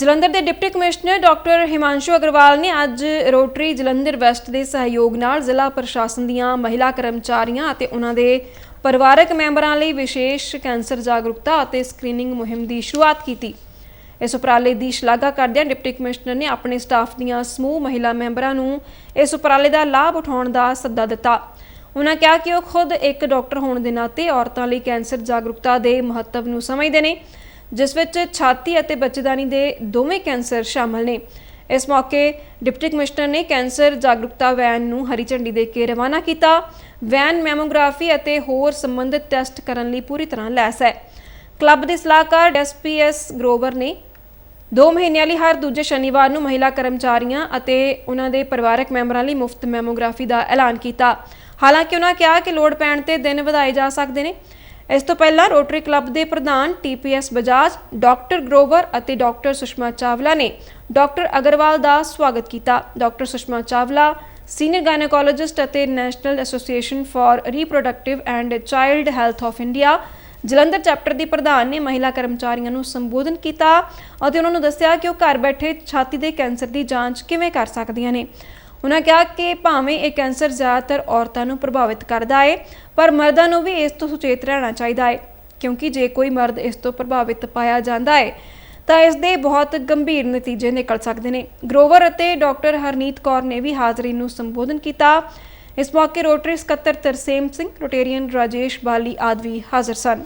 ਜਲੰਧਰ ਦੇ deputy commissioner doctor Himanshu Agarwal ਨੇ ਅੱਜ ਰੋਟਰੀ ਜਲੰਧਰ ਵੈਸਟ ਦੇ ਸਹਿਯੋਗ ਨਾਲ ਜ਼ਿਲ੍ਹਾ ਪ੍ਰਸ਼ਾਸਨ ਦੀਆਂ ਮਹਿਲਾ ਕਰਮਚਾਰੀਆਂ ਅਤੇ ਉਹਨਾਂ ਦੇ ਪਰਿਵਾਰਕ ਮੈਂਬਰਾਂ ਲਈ ਵਿਸ਼ੇਸ਼ ਕੈਂਸਰ ਜਾਗਰੂਕਤਾ ਅਤੇ ਸਕਰੀਨਿੰਗ ਮੁਹਿੰਮ ਦੀ ਸ਼ੁਰੂਆਤ ਕੀਤੀ। ਇਸ ਉਪਰਾਲੇ ਦੀ ਸ਼ਲਾਘਾ ਕਰਦਿਆਂ ਡਿਪਟੀ ਕਮਿਸ਼ਨਰ ਨੇ ਆਪਣੇ ਸਟਾਫ ਦੀਆਂ ਸਮੂਹ ਮਹਿਲਾ ਮੈਂਬਰਾਂ ਨੂੰ ਇਸ ਉਪਰਾਲੇ ਦਾ ਲਾਭ ਉਠਾਉਣ ਦਾ ਸੱਦਾ ਦਿੱਤਾ। ਉਹਨਾਂ ਕਿਹਾ ਕਿ ਉਹ ਖੁਦ ਇੱਕ ਡਾਕਟਰ ਹੋਣ ਦੇ ਨਾਤੇ ਔਰਤਾਂ ਲਈ ਕੈਂਸਰ ਜਾਗਰੂਕਤਾ ਦੇ ਮਹੱਤਵ ਨੂੰ ਸਮਝਦੇ ਨੇ ਜਿਸ ਵਿੱਚ ਛਾਤੀ ਅਤੇ ਬੱਚੇਦਾਨੀ ਦੇ ਦੋਵੇਂ ਕੈਂਸਰ ਸ਼ਾਮਲ ਨੇ। ਇਸ ਮੌਕੇ ਡਿਪਟੀ ਕਮਿਸ਼ਨਰ ਨੇ ਕੈਂਸਰ ਜਾਗਰੂਕਤਾ ਵੈਨ ਨੂੰ ਹਰੀ ਝੰਡੀ ਦੇ ਕੇ ਰਵਾਨਾ ਕੀਤਾ। ਵੈਨ ਮੈਮੋਗ੍ਰਾਫੀ ਅਤੇ ਹੋਰ ਸੰਬੰਧਿਤ ਟੈਸਟ ਕਰਨ ਲਈ ਪੂਰੀ ਤਰ੍ਹਾਂ ਲੈਸ ਹੈ। ਕਲੱਬ ਦੇ ਸਲਾਹਕਾਰ ਐਸਪੀਐਸ ਗਰੋਵਰ ਨੇ ਦੋ ਮਹੀਨਿਆਂ ਲਈ ਹਰ ਦੂਜੇ ਸ਼ਨੀਵਾਰ ਨੂੰ ਮਹਿਲਾ ਕਰਮਚਾਰੀਆਂ ਅਤੇ ਉਹਨਾਂ ਦੇ ਪਰਿਵਾਰਕ ਮੈਂਬਰਾਂ ਲਈ ਮੁਫਤ ਮੈਮੋਗ੍ਰਾਫੀ ਦਾ ਐਲਾਨ ਕੀਤਾ। ਹਾਲਾਂਕਿ ਉਹਨਾਂ ਕਿਹਾ ਕਿ ਲੋੜ ਪੈਣ ਤੇ ਦਿਨ ਵਧਾਏ ਜਾ ਸਕਦੇ ਨੇ। ਇਸ ਤੋਂ ਪਹਿਲਾਂ ਰੋਟਰੀ ਕਲੱਬ ਦੇ ਪ੍ਰਧਾਨ ਟੀਪੀਐਸ ਬਜਾਜ ਡਾਕਟਰ ਗਰੋਵਰ ਅਤੇ ਡਾਕਟਰ ਸੁਸ਼ਮਾ ਚਾਵਲਾ ਨੇ ਡਾਕਟਰ ਅਗਰਵਾਲ ਦਾ ਸਵਾਗਤ ਕੀਤਾ। Doctor Sushma Chawla senior gynaecologist ਅਤੇ national association for reproductive and child health of India Jalandhar chapter ਦੀ ਪ੍ਰਧਾਨ ਨੇ ਮਹਿਲਾ ਕਰਮਚਾਰੀਆਂ ਨੂੰ ਸੰਬੋਧਨ ਕੀਤਾ ਅਤੇ ਉਹਨਾਂ ਨੂੰ ਦੱਸਿਆ ਕਿ ਉਹ ਘਰ ਬੈਠੇ ਛਾਤੀ ਦੇ ਕੈਂਸਰ ਦੀ ਜਾਂਚ ਕਿਵੇਂ ਕਰ ਸਕਦੀਆਂ ਨੇ। ਉਹਨਾਂ ਕਿਹਾ ਕਿ ਭਾਵੇਂ ਇਹ ਕੈਂਸਰ ਜ਼ਿਆਦਾਤਰ ਔਰਤਾਂ ਨੂੰ ਪ੍ਰਭਾਵਿਤ ਕਰਦਾ ਹੈ ਪਰ ਮਰਦਾਂ ਨੂੰ ਵੀ ਇਸ ਤੋਂ ਸੁਚੇਤ ਰਹਿਣਾ ਚਾਹੀਦਾ ਹੈ ਕਿਉਂਕਿ ਜੇ ਕੋਈ ਮਰਦ ਇਸ ਤੋਂ ਪ੍ਰਭਾਵਿਤ ਪਾਇਆ ਜਾਂਦਾ ਹੈ ਤਾਂ ਇਸ ਦੇ ਬਹੁਤ ਗੰਭੀਰ ਨਤੀਜੇ ਨਿਕਲ ਸਕਦੇ ਨੇ। ਗਰੋਵਰ ਅਤੇ ਡਾਕਟਰ ਹਰਨੀਤ ਕੌਰ ਨੇ ਵੀ ਹਾਜ਼ਰੀ ਨੂੰ ਸੰਬੋਧਨ ਕੀਤਾ। ਇਸ ਮੌਕੇ ਰੋਟਰੀ ਸਕੱਤਰ ਤਰਸੇਮ ਸਿੰਘ, ਰੋਟੇਰੀਅਨ ਰਾਜੇਸ਼ ਬਾਲੀ ਆਦਿ ਵੀ ਹਾਜ਼ਰ ਸਨ।